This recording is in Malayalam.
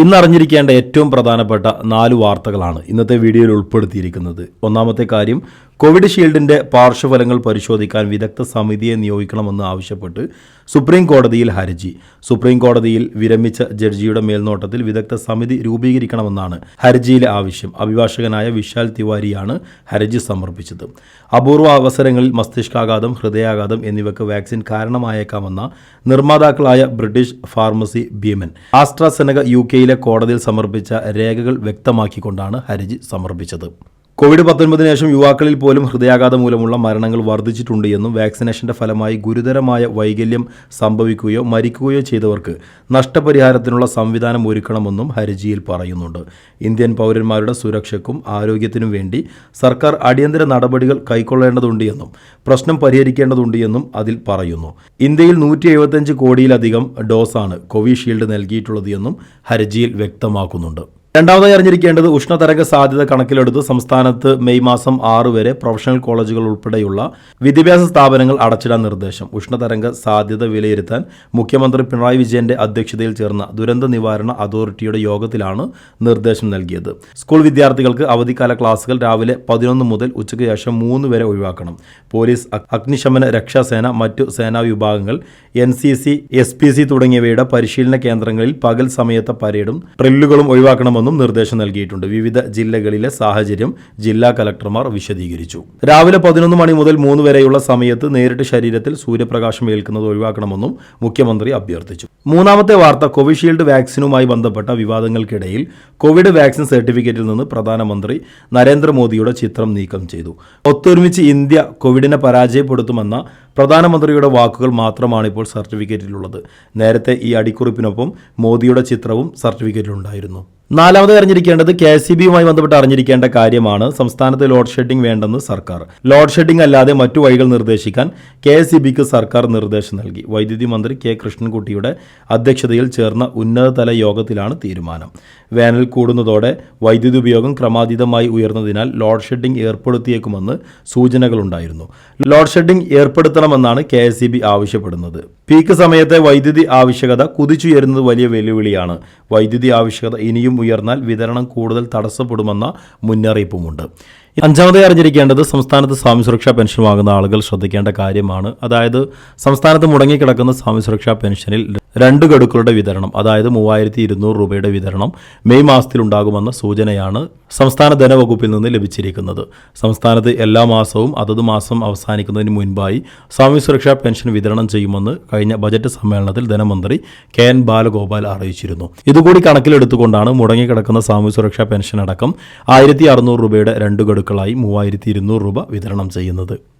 ഇന്ന് അറിഞ്ഞിരിക്കേണ്ട ഏറ്റവും പ്രധാനപ്പെട്ട നാല് വാർത്തകളാണ് ഇന്നത്തെ വീഡിയോയിൽ ഉൾപ്പെടുത്തിയിരിക്കുന്നത്. ഒന്നാമത്തെ കാര്യം കോവിഡ് ഷീൽഡിന്റെ പാർശ്വഫലങ്ങൾ പരിശോധിക്കാൻ വിദഗ്ധ സമിതിയെ നിയോഗിക്കണമെന്ന് ആവശ്യപ്പെട്ട് സുപ്രീം കോടതിയിൽ ഹർജി. സുപ്രീം കോടതിയിൽ വിരമിച്ച ജഡ്ജിയുടെ മേൽനോട്ടത്തിൽ വിദഗ്ധ സമിതി രൂപീകരിക്കണമെന്നാണ് ഹർജിയിലെ ആവശ്യം. അഭിഭാഷകനായ വിശാൽ തിവാരിയാണ് ഹർജി സമർപ്പിച്ചത്. അപൂർവ അവസരങ്ങളിൽ മസ്തിഷ്കാഘാതം ഹൃദയാഘാതം എന്നിവയ്ക്ക് വാക്സിൻ കാരണമായേക്കാമെന്ന നിർമ്മാതാക്കളായ ബ്രിട്ടീഷ് ഫാർമസി ഭീമൻ ആസ്ട്രാസെനക യു കെയിലെ കോടതിയിൽ സമർപ്പിച്ച രേഖകൾ വ്യക്തമാക്കിക്കൊണ്ടാണ് ഹർജി സമർപ്പിച്ചത്. കോവിഡ് പത്തൊൻപതിന് ശേഷം യുവാക്കളിൽ പോലും ഹൃദയാഘാതം മൂലമുള്ള മരണങ്ങൾ വർദ്ധിച്ചിട്ടുണ്ട് എന്നും വാക്സിനേഷന്റെ ഫലമായി ഗുരുതരമായ വൈകല്യം സംഭവിക്കുകയോ മരിക്കുകയോ ചെയ്തവർക്ക് നഷ്ടപരിഹാരത്തിനുള്ള സംവിധാനം ഒരുക്കണമെന്നും ഹർജിയിൽ പറയുന്നുണ്ട്. ഇന്ത്യൻ പൗരന്മാരുടെ സുരക്ഷയ്ക്കും ആരോഗ്യത്തിനും വേണ്ടി സർക്കാർ അടിയന്തര നടപടികൾ കൈക്കൊള്ളേണ്ടതുണ്ട് എന്നും പ്രശ്നം പരിഹരിക്കേണ്ടതുണ്ട് എന്നും അതിൽ പറയുന്നു. ഇന്ത്യയിൽ നൂറ്റി എഴുപത്തിയഞ്ച് കോടിയിലധികം ഡോസാണ് കോവിഷീൽഡ് നൽകിയിട്ടുള്ളത് എന്നും ഹർജിയിൽ വ്യക്തമാക്കുന്നുണ്ട്. രണ്ടാമതായി അറിഞ്ഞിരിക്കേണ്ടത് ഉഷ്ണതരംഗ സാധ്യത കണക്കിലെടുത്ത് സംസ്ഥാനത്ത് മെയ് മാസം ആറ് വരെ പ്രൊഫഷണൽ കോളേജുകൾ ഉൾപ്പെടെയുള്ള വിദ്യാഭ്യാസ സ്ഥാപനങ്ങൾ അടച്ചിടാൻ നിർദ്ദേശം. ഉഷ്ണതരംഗ സാധ്യത വിലയിരുത്താൻ മുഖ്യമന്ത്രി പിണറായി വിജയന്റെ അധ്യക്ഷതയിൽ ചേർന്ന ദുരന്ത നിവാരണ അതോറിറ്റിയുടെ യോഗത്തിലാണ് നിർദ്ദേശം നൽകിയത്. സ്കൂൾ വിദ്യാർത്ഥികൾക്ക് അവധിക്കാല ക്ലാസുകൾ രാവിലെ പതിനൊന്ന് മുതൽ ഉച്ചയ്ക്ക് ശേഷം മൂന്ന് വരെ ഒഴിവാക്കണം. പോലീസ് അഗ്നിശമന രക്ഷാസേന മറ്റു സേനാ വിഭാഗങ്ങൾ N C C S P C തുടങ്ങിയവയുടെ പരിശീലന കേന്ദ്രങ്ങളിൽ പകൽ സമയത്തെ പരേഡും ഡ്രില്ലുകളും ഒഴിവാക്കണമെന്നും നിർദ്ദേശം നൽകിയിട്ടുണ്ട്. വിവിധ ജില്ലകളിലെ സാഹചര്യം ജില്ലാ കലക്ടർമാർ വിശദീകരിച്ചു. രാവിലെ പതിനൊന്ന് മണി മുതൽ മൂന്ന് വരെയുള്ള സമയത്ത് നേരിട്ട് ശരീരത്തിൽ സൂര്യപ്രകാശം ഏൽക്കുന്നത് ഒഴിവാക്കണമെന്നും മുഖ്യമന്ത്രി അഭ്യർത്ഥിച്ചു. മൂന്നാമത്തെ വാർത്ത കോവിഷീൽഡ് വാക്സിനുമായി ബന്ധപ്പെട്ട വിവാദങ്ങൾക്കിടയിൽ കോവിഡ് വാക്സിൻ സർട്ടിഫിക്കറ്റിൽ നിന്ന് പ്രധാനമന്ത്രി നരേന്ദ്രമോദിയുടെ ചിത്രം നീക്കം ചെയ്തു. ഒത്തൊരുമിച്ച് ഇന്ത്യ കോവിഡിനെ പരാജയപ്പെടുത്തുമെന്ന പ്രധാനമന്ത്രിയുടെ വാക്കുകൾ മാത്രമാണ് ഇപ്പോൾ സർട്ടിഫിക്കറ്റിലുള്ളത്. നേരത്തെ ഈ അടിക്കുറിപ്പിനൊപ്പം മോദിയുടെ ചിത്രവും സർട്ടിഫിക്കറ്റിലുണ്ടായിരുന്നു. നാലാമത് അറിഞ്ഞിരിക്കേണ്ടത് കെ സി ബിയുമായി ബന്ധപ്പെട്ട് അറിഞ്ഞിരിക്കേണ്ട കാര്യമാണ് സംസ്ഥാനത്ത് ലോഡ് ഷെഡിംഗ് വേണ്ടെന്ന് സർക്കാർ. ലോഡ് ഷെഡിംഗ് അല്ലാതെ മറ്റു വഴികൾ നിർദ്ദേശിക്കാൻ കെ എസ് ബിക്ക് സർക്കാർ നിർദ്ദേശം നൽകി. വൈദ്യുതി മന്ത്രി കെ കൃഷ്ണൻകുട്ടിയുടെ അധ്യക്ഷതയിൽ ചേർന്ന ഉന്നതതല യോഗത്തിലാണ് തീരുമാനം. വേനൽ കൂടുന്നതോടെ വൈദ്യുതി ഉപയോഗം ക്രമാതീതമായി ഉയർന്നതിനാൽ ലോഡ് ഷെഡിംഗ് ഏർപ്പെടുത്തിയേക്കുമെന്ന് സൂചനകളുണ്ടായിരുന്നു. ലോഡ് ഷെഡിംഗ് ഏർപ്പെടുത്തണമെന്നാണ് കെ ആവശ്യപ്പെടുന്നത്. പീക്ക് സമയത്തെ വൈദ്യുതി ആവശ്യകത കുതിച്ചുയരുന്നത് വലിയ വെല്ലുവിളിയാണ്. വൈദ്യുതി ആവശ്യകത ഇനിയും ഉയർന്നാൽ വിതരണം കൂടുതൽ തടസ്സപ്പെടുമെന്ന മുന്നറിയിപ്പുമുണ്ട്. അഞ്ചാമതായി അറിഞ്ഞിരിക്കേണ്ടത് സംസ്ഥാനത്ത് സ്വാമി സുരക്ഷാ പെൻഷൻ വാങ്ങുന്ന ആളുകൾ ശ്രദ്ധിക്കേണ്ട കാര്യമാണ്. അതായത് സംസ്ഥാനത്ത് മുടങ്ങിക്കിടക്കുന്ന സ്വാമി സുരക്ഷാ പെൻഷനിൽ രണ്ട് ഗഡുക്കളുടെ വിതരണം അതായത് മൂവായിരത്തി ഇരുന്നൂറ് രൂപയുടെ വിതരണം മെയ് മാസത്തിലുണ്ടാകുമെന്ന സൂചനയാണ് സംസ്ഥാന ധനവകുപ്പിൽ നിന്ന് ലഭിച്ചിരിക്കുന്നത്. സംസ്ഥാനത്ത് എല്ലാ മാസവും അതത് മാസം അവസാനിക്കുന്നതിന് മുൻപായി സാമൂഹ്യ സുരക്ഷാ പെൻഷൻ വിതരണം ചെയ്യുമെന്ന് കഴിഞ്ഞ ബജറ്റ് സമ്മേളനത്തിൽ ധനമന്ത്രി കെ എൻ ബാലഗോപാൽ അറിയിച്ചിരുന്നു. ഇതുകൂടി കണക്കിലെടുത്തുകൊണ്ടാണ് മുടങ്ങിക്കിടക്കുന്ന സാമൂഹ്യ സുരക്ഷാ പെൻഷൻ അടക്കം ആയിരത്തി രൂപയുടെ രണ്ട് ഗഡുക്കളായി മൂവായിരത്തി രൂപ വിതരണം ചെയ്യുന്നത്.